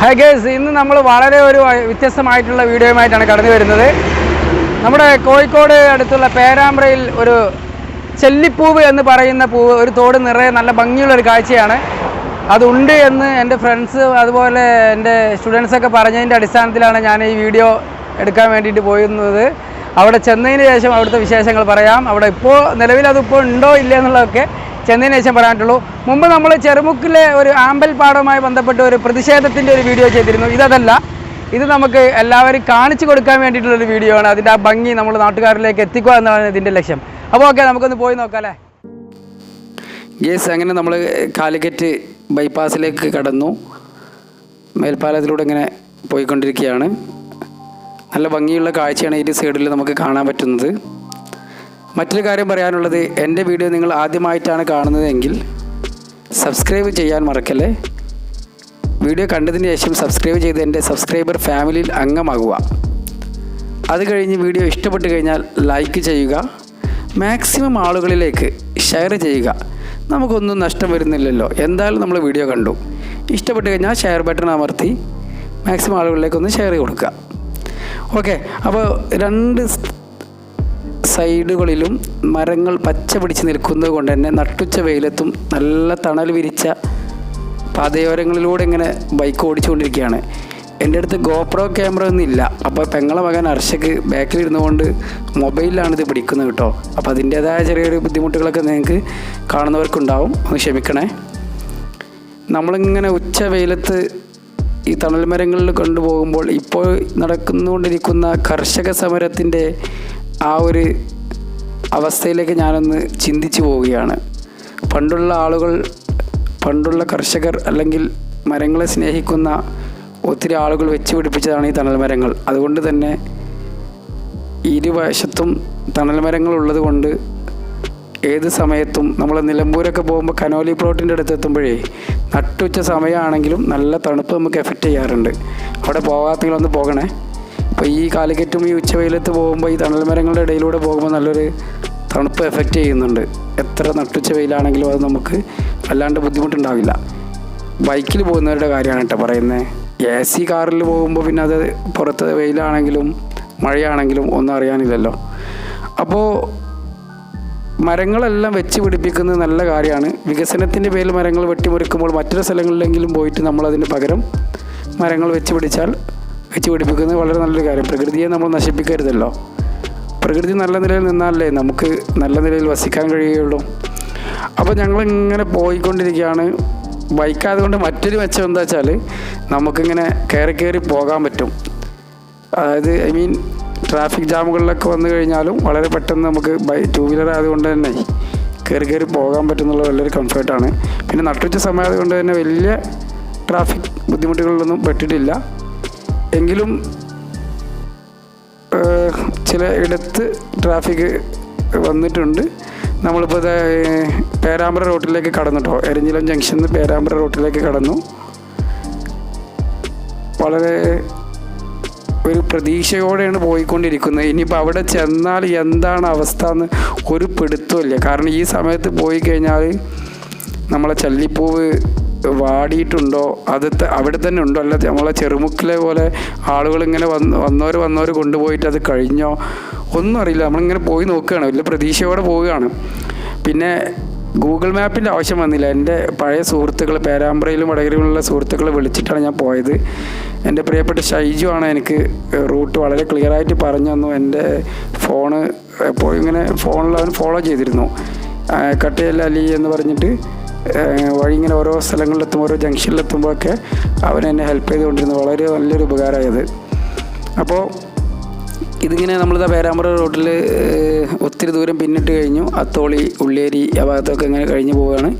Hi guys ഇന്ന് നമ്മൾ വളരെ ഒരു വ്യത്യസ്തമായിട്ടുള്ള വീഡിയോയുമായിട്ടാണ് കടന്നു വരുന്നത്. നമ്മുടെ കോഴിക്കോട് അടുത്തുള്ള പേരാമ്പ്രയിൽ ഒരു ചെല്ലിപ്പൂവ് എന്ന് പറയുന്ന പൂവ് ഒരു തോട് നിറയെ നല്ല ഭംഗിയുള്ള ഒരു കാഴ്ചയാണ്. അതുണ്ട് എന്ന് എന്റെ ഫ്രണ്ട്സ് അതുപോലെ എന്റെ സ്റ്റുഡൻസൊക്കെ പറഞ്ഞതിന്റെ അടിസ്ഥാനത്തിലാണ് ഞാൻ ഈ വീഡിയോ എടുക്കാൻ വേണ്ടിയിട്ട് പോയിരുന്നത്. അവിടെ ചെന്നതിന് ശേഷം അവിടുത്തെ വിശേഷങ്ങൾ പറയാം. അവിടെ ഇപ്പോൾ നിലവിൽ അതിപ്പോൾ ഉണ്ടോ ഇല്ല എന്നുള്ളതൊക്കെ ചെന്നതിന് ശേഷം പറയാനുള്ളൂ. മുമ്പ് നമ്മൾ ചെറുമുക്കിലെ ഒരു ആമ്പൽ പാടവുമായി ബന്ധപ്പെട്ട ഒരു പ്രതിഷേധത്തിന്റെ ഒരു വീഡിയോ ചെയ്തിരുന്നു. ഇതല്ല. ഇത് നമുക്ക് എല്ലാവരും കാണിച്ചു കൊടുക്കാൻ വേണ്ടിയിട്ടുള്ളൊരു വീഡിയോ ആണ്. അതിന്റെ ആ ഭംഗി നമ്മൾ നാട്ടുകാരിലേക്ക് എത്തിക്കുക എന്നാണ് ഇതിന്റെ ലക്ഷ്യം. അപ്പോൾ ഓക്കെ നമുക്കൊന്ന് പോയി നോക്കാം അല്ലേ? അങ്ങനെ നമ്മൾ കാലിക്കറ്റ് ബൈപ്പാസിലേക്ക് കടന്നു. മേൽപ്പാലത്തിലൂടെ ഇങ്ങനെ പോയിക്കൊണ്ടിരിക്കുകയാണ്. നല്ല ഭംഗിയുള്ള കാഴ്ചയാണ് ഈ സൈഡിൽ നമുക്ക് കാണാൻ പറ്റുന്നത്. മറ്റൊരു കാര്യം പറയാനുള്ളത് എന്റെ വീഡിയോ നിങ്ങൾ ആദ്യമായിട്ടാണ് കാണുന്നതെങ്കിൽ സബ്സ്ക്രൈബ് ചെയ്യാൻ മറക്കല്ലേ? വീഡിയോ കണ്ടതിന് ശേഷം സബ്സ്ക്രൈബ് ചെയ്ത് എന്റെ സബ്സ്ക്രൈബർ ഫാമിലിയിൽ അംഗമാകുക. അത് കഴിഞ്ഞ് വീഡിയോ ഇഷ്ടപ്പെട്ട് കഴിഞ്ഞാൽ ലൈക്ക് ചെയ്യുക മാക്സിമം ആളുകളിലേക്ക് ഷെയർ ചെയ്യുക. നമുക്കൊന്നും നഷ്ടം വരുന്നില്ലല്ലോ. എന്തായാലും നമ്മൾ വീഡിയോ കണ്ടു. ഇഷ്ടപ്പെട്ട് കഴിഞ്ഞാൽ ഷെയർ ബട്ടൺ അമർത്തി മാക്സിമം ആളുകളിലേക്കൊന്ന് ഷെയർ കൊടുക്കുക. ഓക്കെ അപ്പോൾ രണ്ട് സൈഡുകളിലും മരങ്ങൾ പച്ച പിടിച്ച് നിൽക്കുന്നത് കൊണ്ട് തന്നെ നട്ടുച്ച വെയിലത്തും നല്ല തണൽ വിരിച്ച പാതയോരങ്ങളിലൂടെ ഇങ്ങനെ ബൈക്ക് ഓടിച്ചുകൊണ്ടിരിക്കുകയാണ്. എന്റെ അടുത്ത് ഗോപ്രോ ക്യാമറ ഒന്നും ഇല്ല. അപ്പോൾ പെങ്ങളെ മകൻ അർഷക്ക് മൊബൈലിലാണ് ഇത് പിടിക്കുന്നത് കേട്ടോ. അപ്പോൾ അതിന്റേതായ ചെറിയൊരു ബുദ്ധിമുട്ടുകളൊക്കെ നിങ്ങൾക്ക് കാണുന്നവർക്കുണ്ടാവും. ഒന്ന് ക്ഷമിക്കണേ. നമ്മളിങ്ങനെ ഉച്ച വെയിലത്ത് ഈ തണൽ മരങ്ങളിൽ കൊണ്ടുപോകുമ്പോൾ ഇപ്പോൾ നടക്കുന്നുകൊണ്ടിരിക്കുന്ന കർഷക സമരത്തിന്റെ ആ ഒരു അവസ്ഥയിലേക്ക് ഞാനൊന്ന് ചിന്തിച്ചു പോവുകയാണ്. പണ്ടുള്ള ആളുകൾ പണ്ടുള്ള കർഷകർ അല്ലെങ്കിൽ മരങ്ങളെ സ്നേഹിക്കുന്ന ഒത്തിരി ആളുകൾ വെച്ച് പിടിപ്പിച്ചതാണ് ഈ തണൽ മരങ്ങൾ. അതുകൊണ്ട് തന്നെ ഇരുവശത്തും തണൽ മരങ്ങൾ ഉള്ളത് കൊണ്ട് ഏത് സമയത്തും നമ്മൾ നിലമ്പൂരൊക്കെ പോകുമ്പോൾ കനോലി പ്ലോട്ടിന്റെ അടുത്ത് എത്തുമ്പോഴേ നട്ടുച്ച സമയമാണെങ്കിലും നല്ല തണുപ്പ് നമുക്ക് എഫക്റ്റ് ചെയ്യാറുണ്ട്. അവിടെ പോകാത്തെങ്കിലൊന്ന് പോകണേ. അപ്പോൾ ഈ കാലിക്കറ്റും ഈ ഉച്ചവെയിലത്ത് പോകുമ്പോൾ ഈ തണൽ മരങ്ങളുടെ ഇടയിലൂടെ പോകുമ്പോൾ നല്ലൊരു തണുപ്പ് എഫക്റ്റ് ചെയ്യുന്നുണ്ട്. എത്ര നട്ടുച്ച വെയിലാണെങ്കിലും അത് നമുക്ക് വല്ലാണ്ട് ബുദ്ധിമുട്ടുണ്ടാവില്ല. ബൈക്കിൽ പോകുന്നവരുടെ കാര്യമാണ് കേട്ടോ പറയുന്നത് എ സി കാറിൽ പോകുമ്പോൾ പിന്നെ അത് പുറത്ത് വെയിലാണെങ്കിലും മഴയാണെങ്കിലും ഒന്നും അറിയാനില്ലല്ലോ. അപ്പോൾ മരങ്ങളെല്ലാം വെച്ച് പിടിപ്പിക്കുന്നത് നല്ല കാര്യമാണ്. വികസനത്തിന്റെ പേരിൽ മരങ്ങൾ വെട്ടിമുറിക്കുമ്പോൾ മറ്റൊരു സ്ഥലങ്ങളിലെങ്കിലും പോയിട്ട് നമ്മളതിന് പകരം മരങ്ങൾ വെച്ച് പിടിച്ചാൽ വെച്ച് പിടിപ്പിക്കുന്നത് വളരെ നല്ലൊരു കാര്യം. പ്രകൃതിയെ നമ്മൾ നശിപ്പിക്കരുതല്ലോ. പ്രകൃതി നല്ല നിലയിൽ നിന്നാലേ നമുക്ക് നല്ല നിലയിൽ വസിക്കാൻ കഴിയുകയുള്ളൂ. അപ്പോൾ ഞങ്ങളിങ്ങനെ പോയിക്കൊണ്ടിരിക്കുകയാണ്. ബൈക്കായത് കൊണ്ട് മറ്റൊരു മെച്ചം എന്താ വെച്ചാൽ നമുക്കിങ്ങനെ കയറി കയറി പോകാൻ പറ്റും. അതായത് ഐ മീൻ ട്രാഫിക് ജാമുകളിലൊക്കെ വന്നു കഴിഞ്ഞാലും വളരെ പെട്ടെന്ന് നമുക്ക് ബൈ ടൂ വീലർ ആയതുകൊണ്ട് തന്നെ കയറി കയറി പോകാൻ പറ്റുന്നുള്ള വലിയൊരു കംഫർട്ടാണ് പിന്നെ നട്ടുച്ച സമയം ആയതുകൊണ്ട് തന്നെ വലിയ ട്രാഫിക് ബുദ്ധിമുട്ടുകളിലൊന്നും പെട്ടിട്ടില്ല. എങ്കിലും ചില ഇടത്ത് ട്രാഫിക് വന്നിട്ടുണ്ട്. നമ്മളിപ്പോൾ പേരാമ്പ്ര റോട്ടിലേക്ക് കടന്നു കേട്ടോ എരഞ്ഞിലം ജംഗ്ഷനിൽ നിന്ന് പേരാമ്പ്ര റോട്ടിലേക്ക് കടന്നു. വളരെ ഒരു പ്രതീക്ഷയോടെയാണ് പോയിക്കൊണ്ടിരിക്കുന്നത്. ഇനിയിപ്പോൾ അവിടെ ചെന്നാൽ എന്താണ് അവസ്ഥ എന്ന് ഒരു പിടുത്തമില്ല കാരണം ഈ സമയത്ത് പോയി കഴിഞ്ഞാൽ നമ്മളെ ചല്ലിപ്പൂവ് വാടിയിട്ടുണ്ടോ? അത് അവിടെ തന്നെ ഉണ്ടോ? അല്ല നമ്മളെ ചെറുമുക്കിലെ പോലെ ആളുകൾ ഇങ്ങനെ വന്ന് വന്നവർ വന്നവർ കൊണ്ടുപോയിട്ട് അത് കഴിഞ്ഞോ? ഒന്നും അറിയില്ല. നമ്മളിങ്ങനെ പോയി നോക്കുകയാണ്. വലിയ പ്രതീക്ഷയോടെ പോവുകയാണ്. പിന്നെ ഗൂഗിൾ മാപ്പിന്റെ ആവശ്യം വന്നില്ല. എന്റെ പഴയ സുഹൃത്തുക്കൾ പേരാമ്പ്രയിലും വടകരയിലുമുള്ള സുഹൃത്തുക്കളെ വിളിച്ചിട്ടാണ് ഞാൻ പോയത്. എന്റെ പ്രിയപ്പെട്ട ഷൈജു ആണ് എനിക്ക് റൂട്ട് വളരെ ക്ലിയറായിട്ട് പറഞ്ഞു തന്നു. എന്റെ ഫോണ് എപ്പോഴും ഇങ്ങനെ ഫോണിൽ അവൻ ഫോളോ ചെയ്തിരുന്നു. കട്ടയല്ല അലി എന്ന് പറഞ്ഞിട്ട് വഴി ഇങ്ങനെ ഓരോ സ്ഥലങ്ങളിലെത്തുമ്പോൾ ഓരോ ജംഗ്ഷനിലെത്തുമ്പോഴൊക്കെ അവൻ എന്നെ ഹെൽപ്പ് ചെയ്തുകൊണ്ടിരുന്നു വളരെ നല്ലൊരു ഉപകാരമായത് അപ്പോൾ ഇതിങ്ങനെ നമ്മളിതാ പേരാമ്പ്ര റോഡിൽ ഒത്തിരി ദൂരം പിന്നിട്ട് കഴിഞ്ഞു. അത്തോളി ഉള്ളേരി ആ ഭാഗത്തൊക്കെ ഇങ്ങനെ കഴിഞ്ഞു പോവുകയാണ്.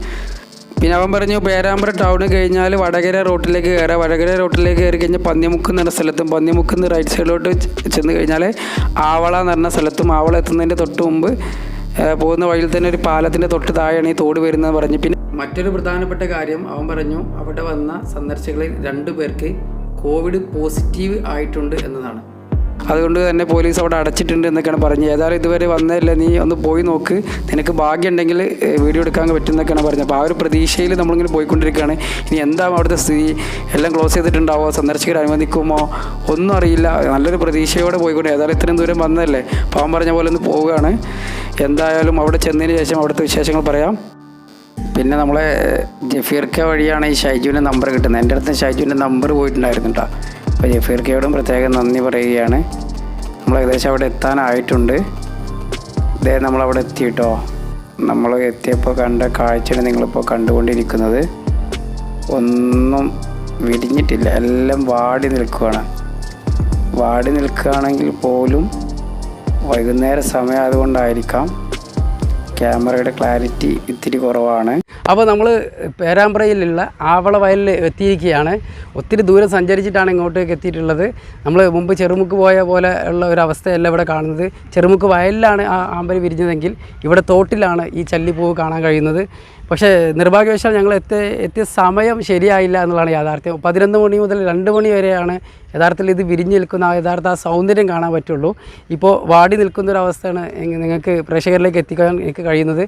പിന്നെ അവൻ പറഞ്ഞു പേരാമ്പ്ര ടൗൺ കഴിഞ്ഞാൽ വടകര റോട്ടിലേക്ക് കയറാം വടകര റോട്ടിലേക്ക് കയറി കഴിഞ്ഞാൽ പന്നിമുക്ക് എന്ന് പറഞ്ഞ സ്ഥലത്തും പന്നിമുക്ക് എന്ന് റൈറ്റ് സൈഡിലോട്ട് ചെന്ന് കഴിഞ്ഞാൽ ആവള എന്ന് പറഞ്ഞ സ്ഥലത്തും ആവള എത്തുന്നതിന്റെ തൊട്ട് മുമ്പ് പോകുന്ന വഴിയിൽ തന്നെ ഒരു പാലത്തിന്റെ തൊട്ട് താഴെയാണ് ഈ തോട് വരുന്നതെന്ന് പറഞ്ഞു. പിന്നെ മറ്റൊരു പ്രധാനപ്പെട്ട കാര്യം അവൻ പറഞ്ഞു അവിടെ വന്ന സന്ദർശകരിൽ രണ്ടു പേർക്ക് കോവിഡ് പോസിറ്റീവ് ആയിട്ടുണ്ട് എന്നതാണ്. അതുകൊണ്ട് തന്നെ പോലീസ് അവിടെ അടച്ചിട്ടുണ്ട് എന്നൊക്കെയാണ് പറഞ്ഞത്. ഏതായാലും ഇതുവരെ വന്നതല്ലേ? നീ ഒന്ന് പോയി നോക്ക്. നിനക്ക് ഭാഗ്യമുണ്ടെങ്കിൽ വീഡിയോ എടുക്കാൻ പറ്റും എന്നൊക്കെയാണ് പറഞ്ഞത്. അപ്പോൾ ആ ഒരു പ്രതീക്ഷയിൽ നമ്മളിങ്ങനെ പോയിക്കൊണ്ടിരിക്കുകയാണ്. ഇനി എന്താവും അവിടുത്തെ സ്ഥിതി? എല്ലാം ക്ലോസ് ചെയ്തിട്ടുണ്ടാവോ? സന്ദർശകർ അനുവദിക്കുമോ? ഒന്നും അറിയില്ല. നല്ലൊരു പ്രതീക്ഷയോടെ പോയിക്കൊണ്ട് ഏതായാലും ഇത്രയും ദൂരം വന്നതല്ലേ? അവൻ പറഞ്ഞ പോലെ ഒന്ന് പോവുകയാണ്. എന്തായാലും അവിടെ ചെന്നതിന് ശേഷം അവിടുത്തെ വിശേഷങ്ങൾ പറയാം. പിന്നെ നമ്മളെ ജഫീർക്ക വഴിയാണ് ഈ ഷൈജുവിന്റെ നമ്പർ കിട്ടുന്നത്. എന്റെ അടുത്ത് ഷൈജുവിന്റെ നമ്പർ പോയിട്ടുണ്ടായിരുന്നു കേട്ടോ അപ്പോൾ ജഫീർക്കയോടും പ്രത്യേകം നന്ദി പറയുകയാണ്. നമ്മൾ ഏകദേശം അവിടെ എത്താനായിട്ടുണ്ട്. ഇതേ നമ്മളവിടെ എത്തി കേട്ടോ നമ്മൾ എത്തിയപ്പോൾ കണ്ട കാഴ്ചയാണ് നിങ്ങളിപ്പോൾ കണ്ടുകൊണ്ടിരിക്കുന്നത്. ഒന്നും വിരിഞ്ഞിട്ടില്ല. എല്ലാം വാടി നിൽക്കുകയാണ് വാടി നിൽക്കുകയാണെങ്കിൽ പോലും വൈകുന്നേര സമയം അതുകൊണ്ടായിരിക്കാം ക്യാമറയുടെ ക്ലാരിറ്റി ഇത്തിരി കുറവാണ്. അപ്പോൾ നമ്മൾ പേരാമ്പ്രയിലുള്ള ആവള വയലിൽ എത്തിയിരിക്കുകയാണ്. ഒത്തിരി ദൂരം സഞ്ചരിച്ചിട്ടാണ് ഇങ്ങോട്ടേക്ക് എത്തിയിട്ടുള്ളത്. നമ്മൾ മുമ്പ് ചെറുമുക്ക് പോയ പോലെ ഉള്ള ഒരു അവസ്ഥയല്ല ഇവിടെ കാണുന്നത്. ചെറുമുക്ക് വയലിലാണ് ആ ആമ്പരി വിരിഞ്ഞതെങ്കിൽ ഇവിടെ തോട്ടിലാണ് ഈ ചല്ലിപ്പൂവ് കാണാൻ കഴിയുന്നത്. പക്ഷേ നിർഭാഗ്യവശാൽ ഞങ്ങൾ എത്തി എത്തിയ സമയം ശരിയായില്ല എന്നുള്ളതാണ് യാഥാർത്ഥ്യം. പതിനൊന്ന് മണി മുതൽ രണ്ട് മണി വരെയാണ് യഥാർത്ഥത്തിൽ ഇത് വിരിഞ്ഞ് നിൽക്കുന്ന ആ യഥാർത്ഥ ആ സൗന്ദര്യം കാണാൻ പറ്റുള്ളൂ. ഇപ്പോൾ വാടി നിൽക്കുന്ന ഒരു അവസ്ഥയാണ് നിങ്ങൾക്ക് പ്രേക്ഷകരിലേക്ക് എത്തിക്കാൻ എനിക്ക് കഴിയുന്നത്.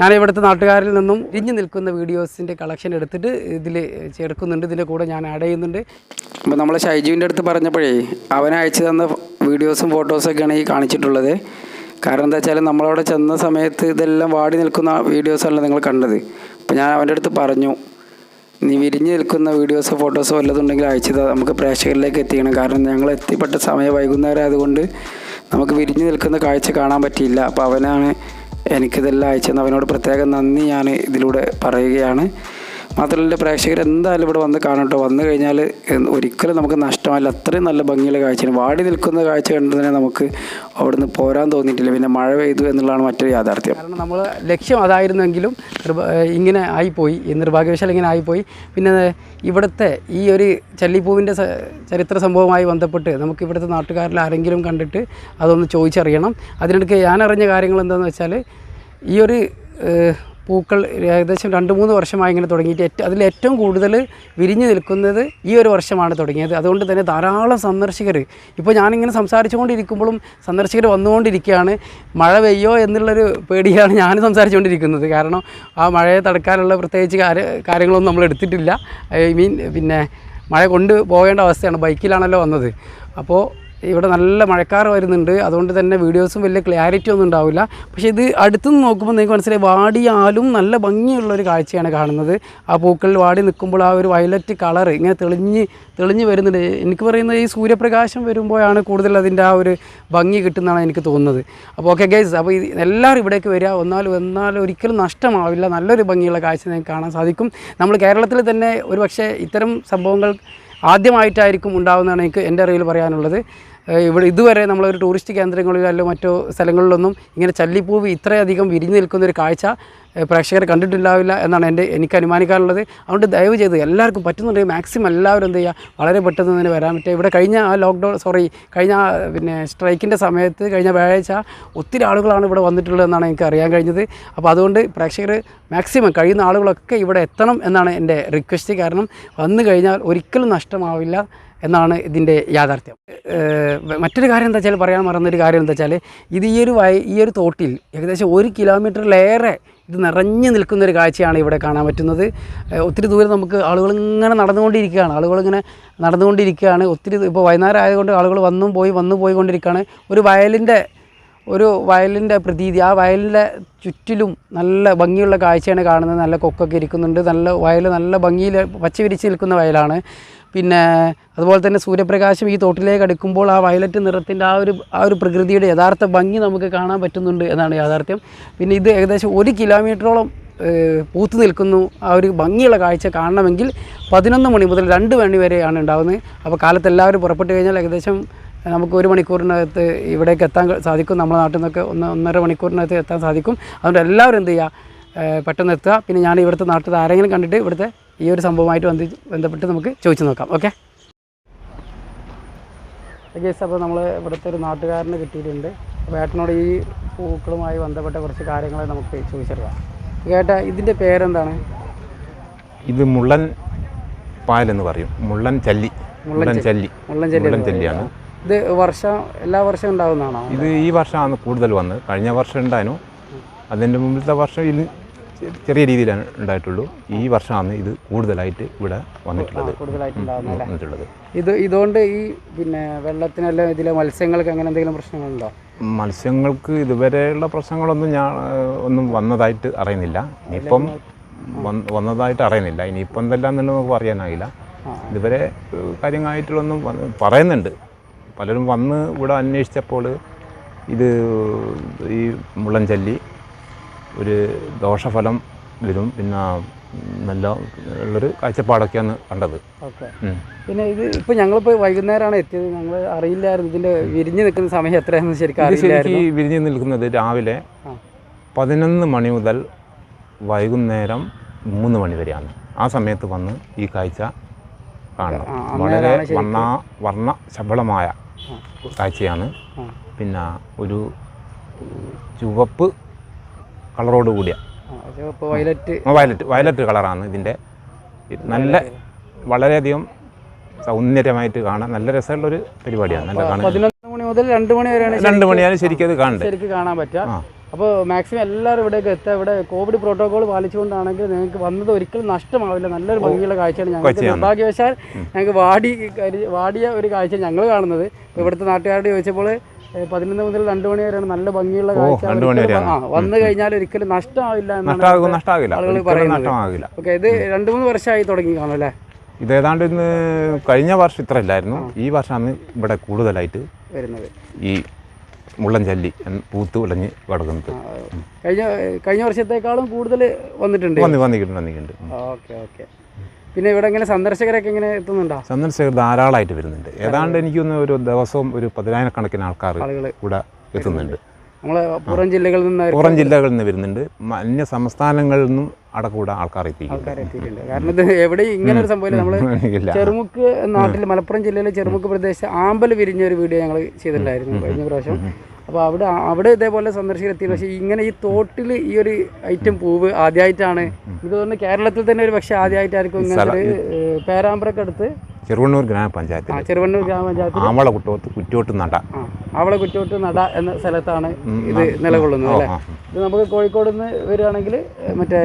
ഞാൻ ഇവിടുത്തെ നാട്ടുകാരിൽ നിന്നും വിരിഞ്ഞ് നിൽക്കുന്ന വീഡിയോസിന്റെ കളക്ഷൻ എടുത്തിട്ട് ഇതിൽ ചേർക്കുന്നുണ്ട്. ഇതിന്റെ കൂടെ ഞാൻ ആഡ് ചെയ്യുന്നുണ്ട്. അപ്പോൾ നമ്മൾ ഷൈജുവിന്റെ അടുത്ത് പറഞ്ഞപ്പോഴേ അവൻ അയച്ചു തന്ന വീഡിയോസും ഫോട്ടോസൊക്കെയാണ് ഈ കാണിച്ചിട്ടുള്ളത്. കാരണം എന്താ വെച്ചാൽ നമ്മളവിടെ ചെന്ന സമയത്ത് ഇതെല്ലാം വാടി നിൽക്കുന്ന വീഡിയോസല്ല നിങ്ങൾ കണ്ടത്. അപ്പോൾ ഞാൻ അവന്റെ അടുത്ത് പറഞ്ഞു നീ വിരിഞ്ഞ് നിൽക്കുന്ന വീഡിയോസോ ഫോട്ടോസോ വല്ലതുണ്ടെങ്കിൽ അയച്ചത് നമുക്ക് പ്രേക്ഷകരിലേക്ക് എത്തിക്കണം. കാരണം ഞങ്ങൾ എത്തിപ്പെട്ട സമയം വൈകുന്നേരം ആയതുകൊണ്ട് നമുക്ക് വിരിഞ്ഞ് നിൽക്കുന്ന കാഴ്ച കാണാൻ പറ്റിയില്ല. അപ്പോൾ അവനാണ് എനിക്കിതെല്ലാം അയച്ചെന്ന് അവനോട് പ്രത്യേകം നന്ദി ഞാൻ ഇതിലൂടെ പറയുകയാണ്. മാത്രമല്ല പ്രേക്ഷകർ എന്തായാലും ഇവിടെ വന്ന് കാണട്ടോ. വന്നു കഴിഞ്ഞാൽ ഒരിക്കലും നമുക്ക് നഷ്ടമല്ല. അത്രയും നല്ല ഭംഗിയുള്ള കാഴ്ചയാണ്. വാടി നിൽക്കുന്ന കാഴ്ച കണ്ടതിനെ നമുക്ക് അവിടുന്ന് പോരാൻ തോന്നിയിട്ടില്ല. പിന്നെ മഴ പെയ്തു എന്നുള്ളതാണ് മറ്റൊരു യാഥാർത്ഥ്യം. കാരണം നമ്മൾ ലക്ഷ്യം അതായിരുന്നെങ്കിലും ഇങ്ങനെ ആയിപ്പോയി. നിർഭാഗ്യവശാൽ ഇങ്ങനെ ആയിപ്പോയി. പിന്നെ ഇവിടുത്തെ ഈ ഒരു ചല്ലിപ്പൂവിന്റെ ചരിത്ര സംഭവമായി ബന്ധപ്പെട്ട് നമുക്ക് ഇവിടുത്തെ നാട്ടുകാരിൽ ആരെങ്കിലും കണ്ടിട്ട് അതൊന്ന് ചോദിച്ചറിയണം. അതിനിടയ്ക്ക് ഞാൻ അറിഞ്ഞ കാര്യങ്ങൾ എന്താണെന്ന് വെച്ചാൽ ഈ ഒരു പൂക്കൾ ഏകദേശം രണ്ട് മൂന്ന് വർഷമായി ഇങ്ങനെ തുടങ്ങിയിട്ട് ഏറ്റവും അതിൽ ഏറ്റവും കൂടുതൽ വിരിഞ്ഞു നിൽക്കുന്നത് ഈ ഒരു വർഷമാണ് തുടങ്ങിയത്. അതുകൊണ്ട് തന്നെ ധാരാളം സന്ദർശകർ ഇപ്പോൾ ഞാനിങ്ങനെ സംസാരിച്ചുകൊണ്ടിരിക്കുമ്പോഴും സന്ദർശകർ വന്നുകൊണ്ടിരിക്കുകയാണ്. മഴ പെയ്യോ എന്നുള്ളൊരു പേടിയാണ് ഞാൻ സംസാരിച്ചുകൊണ്ടിരിക്കുന്നത്. കാരണം ആ മഴയെ തടുക്കാനുള്ള പ്രത്യേകിച്ച് കാര്യങ്ങളൊന്നും നമ്മൾ എടുത്തിട്ടില്ല. ഐ മീൻ പിന്നെ മഴ കൊണ്ടുപോകേണ്ട അവസ്ഥയാണ് ബൈക്കിലാണല്ലോ വന്നത്. അപ്പോൾ ഇവിടെ നല്ല മഴക്കാറ് വരുന്നുണ്ട്. അതുകൊണ്ട് തന്നെ വീഡിയോസും വലിയ ക്ലാരിറ്റി ഒന്നും ഉണ്ടാവില്ല. പക്ഷേ ഇത് അടുത്തുനിന്ന് നോക്കുമ്പോൾ നിങ്ങൾക്ക് മനസ്സിലായി വാടിയാലും നല്ല ഭംഗിയുള്ള ഒരു കാഴ്ചയാണ് കാണുന്നത്. ആ പൂക്കളിൽ വാടി നിൽക്കുമ്പോൾ ആ ഒരു വയലറ്റ് കളർ ഇങ്ങനെ തെളിഞ്ഞ് തെളിഞ്ഞ് വരുന്നുണ്ട്. എനിക്ക് പറയുന്നത് ഈ സൂര്യപ്രകാശം വരുമ്പോഴാണ് കൂടുതൽ അതിന്റെ ആ ഒരു ഭംഗി കിട്ടുന്നതാണ് എനിക്ക് തോന്നുന്നത്. അപ്പോൾ ഓക്കെ ഗൈസ് അപ്പോൾ ഇത് എല്ലാവരും ഇവിടേക്ക് വരിക. ഒന്നാലും എന്നാലും ഒരിക്കലും നഷ്ടമാവില്ല. നല്ലൊരു ഭംഗിയുള്ള കാഴ്ച നിങ്ങൾക്ക് കാണാൻ സാധിക്കും. നമ്മൾ കേരളത്തിൽ തന്നെ ഒരു ഇത്തരം സംഭവങ്ങൾ ആദ്യമായിട്ടായിരിക്കും ഉണ്ടാകുന്നതാണ് എനിക്ക് എന്റെ അറിവിൽ പറയാനുള്ളത്. ഇവിടെ ഇതുവരെ നമ്മളൊരു ടൂറിസ്റ്റ് കേന്ദ്രങ്ങളിലോ അല്ലോ മറ്റോ സ്ഥലങ്ങളിലൊന്നും ഇങ്ങനെ ചല്ലിപ്പൂവ് ഇത്രയധികം വിരിഞ്ഞു നിൽക്കുന്ന ഒരു കാഴ്ച പ്രേക്ഷകർ കണ്ടിട്ടുണ്ടാവില്ല എന്നാണ് എന്റെ എനിക്ക് അനുമാനിക്കാനുള്ളത്. അതുകൊണ്ട് ദയവ് ചെയ്ത് എല്ലാവർക്കും പറ്റുന്നുണ്ടെങ്കിൽ മാക്സിമം എല്ലാവരും എന്ത് ചെയ്യുക വളരെ പെട്ടെന്ന് തന്നെ വരാൻ പറ്റുക. ഇവിടെ കഴിഞ്ഞ ആ ലോക്ക്ഡൗൺ സോറി കഴിഞ്ഞ പിന്നെ സ്ട്രൈക്കിന്റെ സമയത്ത് കഴിഞ്ഞ വ്യാഴാഴ്ച ഒത്തിരി ആളുകളാണ് ഇവിടെ വന്നിട്ടുള്ളതെന്നാണ് എനിക്ക് അറിയാൻ കഴിഞ്ഞത്. അപ്പോൾ അതുകൊണ്ട് പ്രേക്ഷകർ മാക്സിമം കഴിയുന്ന ആളുകളൊക്കെ ഇവിടെ എത്തണം എന്നാണ് എന്റെ റിക്വസ്റ്റ് കാരണം വന്നു കഴിഞ്ഞാൽ ഒരിക്കലും നഷ്ടമാവില്ല എന്നാണ് ഇതിന്റെ യാഥാർത്ഥ്യം. മറ്റൊരു കാര്യം എന്താ വെച്ചാൽ പറയാൻ മറന്നൊരു കാര്യം എന്താ വെച്ചാൽ ഇത് ഈ ഒരു വയ ഈ ഒരു തോട്ടിൽ ഏകദേശം ഒരു കിലോമീറ്ററിലേറെ ഇത് നിറഞ്ഞു നിൽക്കുന്ന ഒരു കാഴ്ചയാണ് ഇവിടെ കാണാൻ പറ്റുന്നത്. ഒത്തിരി ദൂരം നമുക്ക് ആളുകൾ ഇങ്ങനെ നടന്നുകൊണ്ടിരിക്കുകയാണ്. ആളുകൾ ഇങ്ങനെ നടന്നുകൊണ്ടിരിക്കുകയാണ്. ഒത്തിരി ഇപ്പോൾ വൈകുന്നേരം ആയതുകൊണ്ട് ആളുകൾ വന്നും പോയി വന്നു പോയിക്കൊണ്ടിരിക്കുകയാണ് ഒരു വയലിന്റെ ഒരു വയലിന്റെ പ്രതീതി ആ വയലിന്റെ ചുറ്റിലും നല്ല ഭംഗിയുള്ള കാഴ്ചയാണ് കാണുന്നത്. നല്ല കൊക്കൊക്കെ ഇരിക്കുന്നുണ്ട്. നല്ല വയൽ നല്ല ഭംഗിയിൽ പച്ച വിരിച്ച് നിൽക്കുന്ന വയലാണ്. പിന്നെ അതുപോലെ തന്നെ സൂര്യപ്രകാശം ഈ തോട്ടിലേക്ക് അടുക്കുമ്പോൾ ആ വയലറ്റ് നിറത്തിന്റെ ആ ഒരു ആ ഒരു പ്രകൃതിയുടെ യഥാർത്ഥ ഭംഗി നമുക്ക് കാണാൻ പറ്റുന്നുണ്ട് എന്നാണ് യാഥാർത്ഥ്യം. പിന്നെ ഇത് ഏകദേശം ഒരു കിലോമീറ്ററോളം പൂത്തു നിൽക്കുന്നു. ആ ഒരു ഭംഗിയുള്ള കാഴ്ച കാണണമെങ്കിൽ പതിനൊന്ന് മണി മുതൽ രണ്ട് മണി വരെയാണ് ഉണ്ടാകുന്നത് അപ്പോൾ കാലത്ത് എല്ലാവരും പുറപ്പെട്ട് കഴിഞ്ഞാൽ ഏകദേശം നമുക്ക് ഒരു മണിക്കൂറിനകത്ത് ഇവിടേക്ക് എത്താൻ സാധിക്കും. നമ്മുടെ നാട്ടിൽ നിന്നൊക്കെ ഒന്ന് ഒന്നര മണിക്കൂറിനകത്ത് എത്താൻ സാധിക്കും. അതുകൊണ്ട് എല്ലാവരും എന്ത് ചെയ്യുക? പെട്ടെന്ന് എത്തുക. പിന്നെ ഞാൻ ഇവിടുത്തെ നാട്ടിൽ ആരെങ്കിലും കണ്ടിട്ട് ഇവിടുത്തെ ഈ ഒരു സംഭവമായിട്ട് ബന്ധി ബന്ധപ്പെട്ട് നമുക്ക് ചോദിച്ചു നോക്കാം. ഓക്കെ ഗേസ് അപ്പോൾ നമ്മൾ ഇവിടുത്തെ ഒരു നാട്ടുകാരനെ കിട്ടിയിട്ടുണ്ട്. അപ്പോൾ ഏട്ടനോട് ഈ പൂക്കളുമായി ബന്ധപ്പെട്ട കുറച്ച് കാര്യങ്ങളെ നമുക്ക് ചോദിച്ചെടുക്കാം ഏട്ടാ ഇതിന്റെ പേരെന്താണ്? ഇത് മുള്ളൻ പാലെന്ന് പറയും. മുള്ളൻ ചല്ലി. മുള്ളൻ ചല്ലി. മുള്ളൻ ചല്ലി മുള്ളൻ ചല്ലിയാണ്. ഇത് വർഷം എല്ലാ വർഷവും ഉണ്ടാകുന്നതാണോ ഇത് ഈ വർഷമാണ് കൂടുതൽ വന്നത്. കഴിഞ്ഞ വർഷം ഉണ്ടായിരുന്നു. അതിന്റെ മുമ്പിലത്തെ വർഷം ചെറിയ രീതിയിലാണ് ഉണ്ടായിട്ടുള്ളൂ. ഈ വർഷമാണ് ഇത് കൂടുതലായിട്ട് ഇവിടെ വന്നിട്ടുള്ളത്. ഇത് ഇതുകൊണ്ട് ഈ പിന്നെ വെള്ളത്തിനെല്ലാം ഇതിലെ മത്സ്യങ്ങൾക്ക് അങ്ങനെ എന്തെങ്കിലും പ്രശ്നങ്ങളുണ്ടോ? മത്സ്യങ്ങൾക്ക് ഇതുവരെയുള്ള പ്രശ്നങ്ങളൊന്നും ഞാൻ ഒന്നും വന്നതായിട്ട് അറിയുന്നില്ല. ഇനിയിപ്പം വന്നതായിട്ട് അറിയുന്നില്ല. ഇനിയിപ്പം എന്തെല്ലാം എന്നുള്ളത് നമുക്ക് പറയാനാകില്ല ഇതുവരെ കാര്യങ്ങളായിട്ടുള്ളൊന്നും പറയുന്നുണ്ട്. പലരും വന്ന് ഇവിടെ അന്വേഷിച്ചപ്പോൾ ഇത് ഈ മുള്ളൻചല്ലി ഒരു ദോഷഫലം വരും. പിന്നെ നല്ല ഉള്ളൊരു കാഴ്ചപ്പാടൊക്കെയാണ് കണ്ടത്. ഓക്കെ. പിന്നെ ഇത് ഇപ്പോൾ ഞങ്ങളിപ്പോൾ വൈകുന്നേരമാണ് എത്തിയത്. ഞങ്ങൾ അറിയില്ലായിരുന്നു. ഇതിന്റെ വിരിഞ്ഞ് നിൽക്കുന്ന സമയം എത്രയാണെന്ന് ശരിക്കും ശരിക്കും വിരിഞ്ഞ് നിൽക്കുന്നത് രാവിലെ. പതിനൊന്ന് മണി മുതൽ വൈകുന്നേരം മൂന്ന് മണി വരെയാണ്. ആ സമയത്ത് വന്ന് ഈ കാഴ്ച കാണണം. വളരെ വർണ വർണ ശബളമായ കാഴ്ചയാണ്. പിന്നെ ഒരു ചുവപ്പ് കളറോട് കൂടിയ. വയലറ്റ് വയലറ്റ് വയലറ്റ് കളറാണ് ഇതിന്റെ. നല്ല വളരെയധികം സൗന്ദര്യമായിട്ട് കാണാൻ നല്ല രസമുള്ള ഒരു പരിപാടിയാണ്. നല്ല കാണാൻ. മണി മുതൽ രണ്ട് മണി വരെയാണ് രണ്ട് മണിയാണ് ശരിക്കും അത് കാണണ്ടേ? ശരിക്കും കാണാൻ പറ്റുക. അപ്പോൾ മാക്സിമം എല്ലാവരും ഇവിടേക്ക് എത്തുക. ഇവിടെ കോവിഡ് പ്രോട്ടോകോൾ പാലിച്ചുകൊണ്ടാണെങ്കിൽ നിങ്ങൾക്ക് വന്നത് ഒരിക്കലും നഷ്ടമാവില്ല. നല്ലൊരു ഭംഗിയുള്ള കാഴ്ചയാണ് ഞങ്ങൾക്ക്. കാഴ്ചയാണ്. നിർഭാഗ്യവശാൽ ഞങ്ങൾക്ക് വാടി വാടിയ ഒരു കാഴ്ച ഞങ്ങൾ കാണുന്നത്. ഇവിടുത്തെ നാട്ടുകാരോട് ചോദിച്ചപ്പോൾ പതിനൊന്ന് മുതൽ രണ്ട് മണി വരെയാണ് നല്ല ഭംഗിയുള്ള കാഴ്ച ആ വന്നു കഴിഞ്ഞാൽ ഒരിക്കലും നഷ്ടമാവില്ല ആളുകൾ പറയുന്നത്. ഓക്കെ ഇത് രണ്ട് മൂന്ന് വർഷമായി തുടങ്ങി കാണും അല്ലേ? ഇത് ഏതാണ്ട് ഇന്ന് കഴിഞ്ഞ വർഷം ഇത്ര ഇല്ലായിരുന്നു ഈ വർഷമാണ് ഇവിടെ കൂടുതലായിട്ട് വരുന്നത്. ഈ മുള്ളൻചല്ലി പൂത്ത് വിളഞ്ഞ് കിടക്കുന്നത് കഴിഞ്ഞ കഴിഞ്ഞ വർഷത്തേക്കാളും കൂടുതൽ വന്നിട്ടുണ്ട്. വന്നി വന്നിട്ടുണ്ട് വന്നിട്ടുണ്ട്. Okay okay. പിന്നെ ഇവിടെ ഇങ്ങനെ സന്ദർശകരൊക്കെ ഇങ്ങനെ എത്തുന്നുണ്ടോ? സന്ദർശകർ ധാരാളമായിട്ട് വരുന്നുണ്ട്. ഏതാണ്ട് എനിക്കൊന്ന് ഒരു ദിവസവും ഒരു പതിനായിരക്കണക്കിന് ആൾക്കാർ ഇവിടെ എത്തുന്നുണ്ട്. നമ്മളെ പുറം ജില്ലകളിൽ നിന്ന് പുറം ജില്ലകളിൽ നിന്ന് വരുന്നുണ്ട്. അന്യ സംസ്ഥാനങ്ങളിൽ നിന്നും അടക്കൂടെ ആൾക്കാർ എത്തിയിട്ടുണ്ട്. കാരണം ഇത് എവിടെ ഇങ്ങനെ ഒരു സംഭവം നമ്മൾ ചെറുമുക്ക് നാട്ടിൽ മലപ്പുറം ജില്ലയിലെ ചെറുമുക്ക് പ്രദേശത്ത് ആമ്പൽ വിരിഞ്ഞ ഒരു വീഡിയോ ഞങ്ങൾ ചെയ്തിട്ടുണ്ടായിരുന്നു കഴിഞ്ഞ പ്രാവശ്യം. അപ്പോൾ അവിടെ അവിടെ ഇതേപോലെ സന്ദർശകരെത്തി പക്ഷേ ഇങ്ങനെ ഈ തോട്ടിൽ ഈ ഒരു ഐറ്റം പൂവ് ആദ്യമായിട്ടാണ് ഇത് തോന്നുന്നു കേരളത്തിൽ തന്നെ ഒരു പക്ഷേ ആദ്യമായിട്ടായിരിക്കും ഇങ്ങനെ ഒരു പേരാമ്പ്രക്കടുത്ത് പേരാമ്പ്രക്ക് അടുത്ത് ചെറുവണ്ണൂർ ഗ്രാമപഞ്ചായത്ത് ചെറുവണ്ണൂർ ഗ്രാമപഞ്ചായത്ത് ആവള കുട്ടോത്ത് കുറ്റോട്ട് നട. ആവള കുറ്റോട്ട് നട എന്ന സ്ഥലത്താണ് ഇത് നിലകൊള്ളുന്നത് അല്ലേ? ഇത് നമുക്ക് കോഴിക്കോട് നിന്ന് വരികയാണെങ്കിൽ മറ്റേ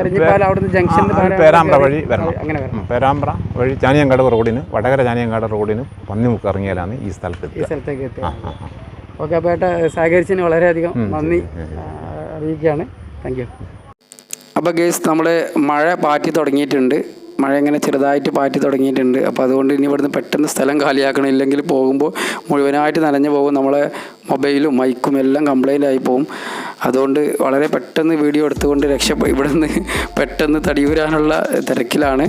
എരഞ്ഞിപ്പാല അവിടുന്ന് ജംഗ്ഷനിൽ പേരാമ്പ്ര വഴി വരണം. അങ്ങനെ വരണം. പേരാമ്പ്ര വഴി ചാനിയങ്കാട് റോഡിന് വടകര ചാനിയങ്കാട് റോഡിന് പന്നിമുക്ക് ഇറങ്ങിയാലാണ് ഈ സ്ഥലത്ത് ഈ സ്ഥലത്തേക്ക് ആ. ഓക്കെ അപ്പോൾ ഏട്ടാ സഹകരിച്ചതിന് വളരെയധികം നന്ദി. അറിയിക്കുകയാണ്. താങ്ക് യു അപ്പോൾ ഗേസ് നമ്മൾ മഴ പാറ്റി തുടങ്ങിയിട്ടുണ്ട്. മഴ ഇങ്ങനെ ചെറുതായിട്ട് പാറ്റി തുടങ്ങിയിട്ടുണ്ട്. അപ്പോൾ അതുകൊണ്ട് ഇനി ഇവിടുന്ന് പെട്ടെന്ന് സ്ഥലം കാലിയാക്കണം ഇല്ലെങ്കിൽ പോകുമ്പോൾ മുഴുവനായിട്ട് നനഞ്ഞു പോകും. നമ്മളെ മൊബൈലും മൈക്കും എല്ലാം കംപ്ലൈന്റ് ആയി പോകും. അതുകൊണ്ട് വളരെ പെട്ടെന്ന് വീഡിയോ എടുത്തുകൊണ്ട് രക്ഷ ഇവിടുന്ന് പെട്ടെന്ന് തടിയൂരാനുള്ള തിരക്കിലാണ്.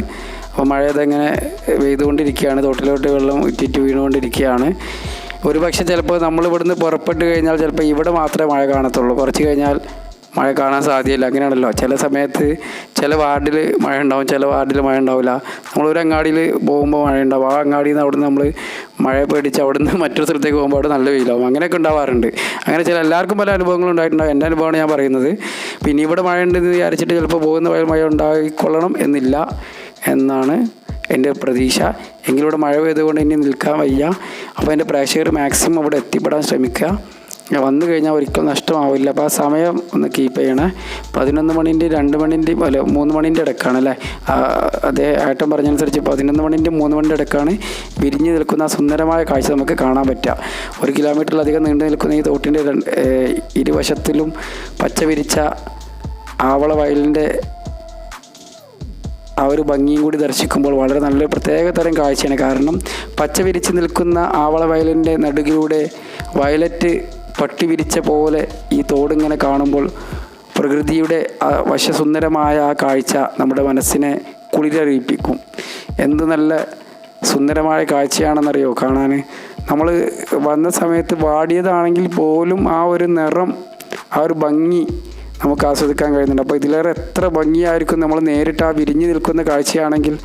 അപ്പോൾ മഴ ഇതെങ്ങനെ പെയ്തുകൊണ്ടിരിക്കുകയാണ്. തോട്ടിലോട്ട് വെള്ളം ഇറ്റിറ്റ് വീണുകൊണ്ടിരിക്കുകയാണ്. ഒരു പക്ഷേ ചിലപ്പോൾ നമ്മൾ ഇവിടുന്ന് പുറപ്പെട്ട് കഴിഞ്ഞാൽ ചിലപ്പോൾ ഇവിടെ മാത്രമേ മഴ കാണത്തുള്ളൂ. കുറച്ച് കഴിഞ്ഞാൽ മഴ കാണാൻ സാധ്യതയില്ല അങ്ങനെയാണല്ലോ. ചില സമയത്ത് ചില വാർഡിൽ മഴ ഉണ്ടാവും ചില വാർഡിൽ മഴ ഉണ്ടാവില്ല. നമ്മളൊരു അങ്ങാടിയിൽ പോകുമ്പോൾ മഴ ഉണ്ടാവും. ആ അങ്ങാടിയിൽ നിന്ന് അവിടുന്ന് നമ്മൾ മഴ പേടിച്ച് അവിടുന്ന് മറ്റൊരു സ്ഥലത്തേക്ക് പോകുമ്പോൾ അവിടെ നല്ല വെയിലാവും. അങ്ങനെയൊക്കെ ഉണ്ടാവാറുണ്ട്. അങ്ങനെ ചില എല്ലാവർക്കും പല അനുഭവങ്ങളും ഉണ്ടായിട്ടുണ്ടാവും എന്റെ അനുഭവമാണ് ഞാൻ പറയുന്നത്. പിന്നെ ഇവിടെ മഴ ഉണ്ടെന്ന് വിചാരിച്ചിട്ട് ചിലപ്പോൾ പോകുന്ന മഴ ഉണ്ടായിക്കൊള്ളണം എന്നില്ല എന്നാണ് എന്റെ പ്രതീക്ഷ. എങ്കിലും ഇവിടെ മഴ പെയ്തുകൊണ്ട് ഇനി നിൽക്കാൻ വയ്യ. അപ്പോൾ എന്റെ പ്രേക്ഷകർ മാക്സിമം അവിടെ എത്തിപ്പെടാൻ ശ്രമിക്കുക. വന്നു കഴിഞ്ഞാൽ ഒരിക്കലും നഷ്ടമാവില്ല. അപ്പോൾ ആ സമയം ഒന്ന് കീപ്പ് ചെയ്യണേ. പതിനൊന്ന് മണിന്റെ രണ്ട് മണിന്റെ അല്ല മൂന്ന് മണിന്റെ ഇടക്കാണ് അല്ലേ? അതേ ഏട്ടൻ പറഞ്ഞനുസരിച്ച് പതിനൊന്ന് മണിന്റെ മൂന്ന് മണിന്റെ ഇടക്കാണ് വിരിഞ്ഞ് നിൽക്കുന്ന സുന്ദരമായ കാഴ്ച നമുക്ക് കാണാൻ പറ്റുക. ഒരു കിലോമീറ്ററിലധികം നീണ്ടു നിൽക്കുന്ന ഈ തോട്ടിന്റെ ഇരുവശത്തിലും പച്ച വിരിച്ച ആവള വയലിന്റെ ആ ഒരു ഭംഗിയും കൂടി ദർശിക്കുമ്പോൾ വളരെ നല്ല പ്രത്യേക തരം കാഴ്ചയാണ്. കാരണം പച്ച വിരിച്ച് നിൽക്കുന്ന ആവള വയലിന്റെ നടുകിലൂടെ വയലറ്റ് പട്ടി വിരിച്ച പോലെ ഈ തോടിങ്ങനെ കാണുമ്പോൾ പ്രകൃതിയുടെ ആ വശ്യസുന്ദരമായ ആ കാഴ്ച നമ്മുടെ മനസ്സിനെ കുളിരറിയിപ്പിക്കും. എന്ത് നല്ല സുന്ദരമായ കാഴ്ചയാണെന്നറിയോ കാണാൻ? നമ്മൾ വന്ന സമയത്ത് വാടിയതാണെങ്കിൽ പോലും ആ ഒരു നിറം ആ ഒരു ഭംഗി നമുക്ക് ആസ്വദിക്കാൻ കഴിയുന്നുണ്ട്. അപ്പോൾ ഇതിലേറെ എത്ര ഭംഗിയായിരിക്കും നമ്മൾ നേരിട്ട് ആ വിരിഞ്ഞു നിൽക്കുന്ന കാഴ്ചയാണെങ്കിൽ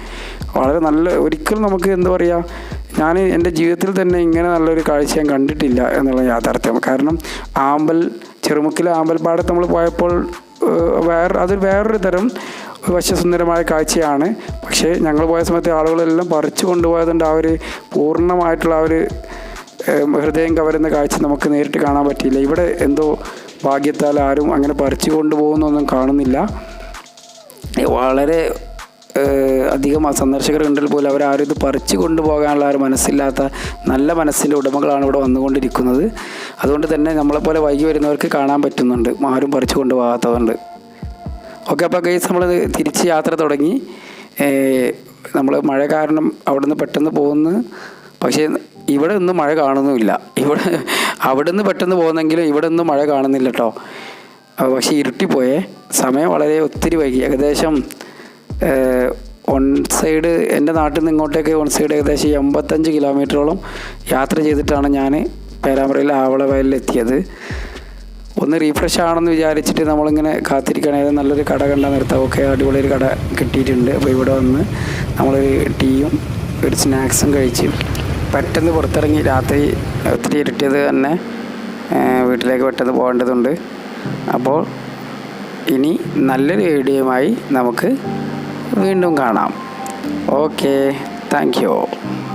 വളരെ നല്ല ഒരിക്കലും നമുക്ക് എന്താ പറയുക ഞാൻ എന്റെ ജീവിതത്തിൽ തന്നെ ഇങ്ങനെ നല്ലൊരു കാഴ്ച ഞാൻ കണ്ടിട്ടില്ല എന്നുള്ള യാഥാർത്ഥ്യം. കാരണം ആമ്പൽ ചെറുമുക്കിലെ ആമ്പൽപ്പാടത്ത് നമ്മൾ പോയപ്പോൾ വേറെ അത് വേറൊരു തരം വശ്യസുന്ദരമായ കാഴ്ചയാണ്. പക്ഷേ ഞങ്ങൾ പോയ സമയത്ത് ആളുകളെല്ലാം പറിച്ചു കൊണ്ടുപോയതുകൊണ്ട് ആ ഒരു പൂർണമായിട്ടുള്ള ആ ഒരു ഹൃദയം കവരുന്ന കാഴ്ച നമുക്ക് നേരിട്ട് കാണാൻ പറ്റിയില്ല. ഇവിടെ എന്തോ ഭാഗ്യത്താൽ ആരും അങ്ങനെ പറിച്ചു കൊണ്ടുപോകുന്നൊന്നും കാണുന്നില്ല. വളരെ അധികം സന്ദർശകർ ഉണ്ടിൽ പോലും അവരാരും ഇത് പറിച്ചു കൊണ്ടുപോകാനുള്ള ഒരു മനസ്സില്ലാത്ത നല്ല മനസ്സിന്റെ ഉടമകളാണ് ഇവിടെ വന്നുകൊണ്ടിരിക്കുന്നത്. അതുകൊണ്ട് തന്നെ നമ്മളെപ്പോലെ വൈകി വരുന്നവർക്ക് കാണാൻ പറ്റുന്നുണ്ട്. ആരും പറിച്ചു കൊണ്ടുപോകാത്തതുകൊണ്ട്. ഓക്കെ അപ്പോൾ ഗൈസ് നമ്മൾ തിരിച്ച് യാത്ര തുടങ്ങി. നമ്മൾ മഴ കാരണം അവിടുന്ന് പെട്ടെന്ന് പോകുന്നു. പക്ഷേ ഇവിടെ ഒന്നും മഴ കാണുന്നുമില്ല. ഇവിടെ അവിടെ നിന്ന് പെട്ടെന്ന് പോകുന്നെങ്കിലും ഇവിടെ നിന്ന് മഴ കാണുന്നില്ല കേട്ടോ പക്ഷേ ഇരുട്ടിപ്പോയേ. സമയം വളരെ ഒത്തിരി വൈകി. ഏകദേശം വൺ സൈഡ് എന്റെ നാട്ടിൽ നിന്ന് ഇങ്ങോട്ടേക്ക് വൺ സൈഡ് ഏകദേശം എൺപത്തഞ്ച് കിലോമീറ്ററോളം യാത്ര ചെയ്തിട്ടാണ് ഞാൻ പേരാമ്പ്രയിലെ ആവള വയലിലെത്തിയത് ഒന്ന് റീഫ്രഷ് ആണെന്ന് വിചാരിച്ചിട്ട് നമ്മളിങ്ങനെ കാത്തിരിക്കുകയാണ് ഏതാ നല്ലൊരു കട കണ്ടാൽ നിർത്താം. ഓക്കെ അടിപൊളി ഒരു കട കിട്ടിയിട്ടുണ്ട്. അപ്പോൾ ഇവിടെ വന്ന് നമ്മളൊരു ടീയും ഒരു സ്നാക്സും കഴിച്ച് പെട്ടെന്ന് പുറത്തിറങ്ങി രാത്രി ഒത്തിരി ഇരുട്ടിയത് തന്നെ വീട്ടിലേക്ക് പെട്ടെന്ന് പോകേണ്ടതുണ്ട്. അപ്പോൾ ഇനി നല്ലൊരു വീഡിയോയുമായി നമുക്ക് വീണ്ടും കാണാം. Okay thank you.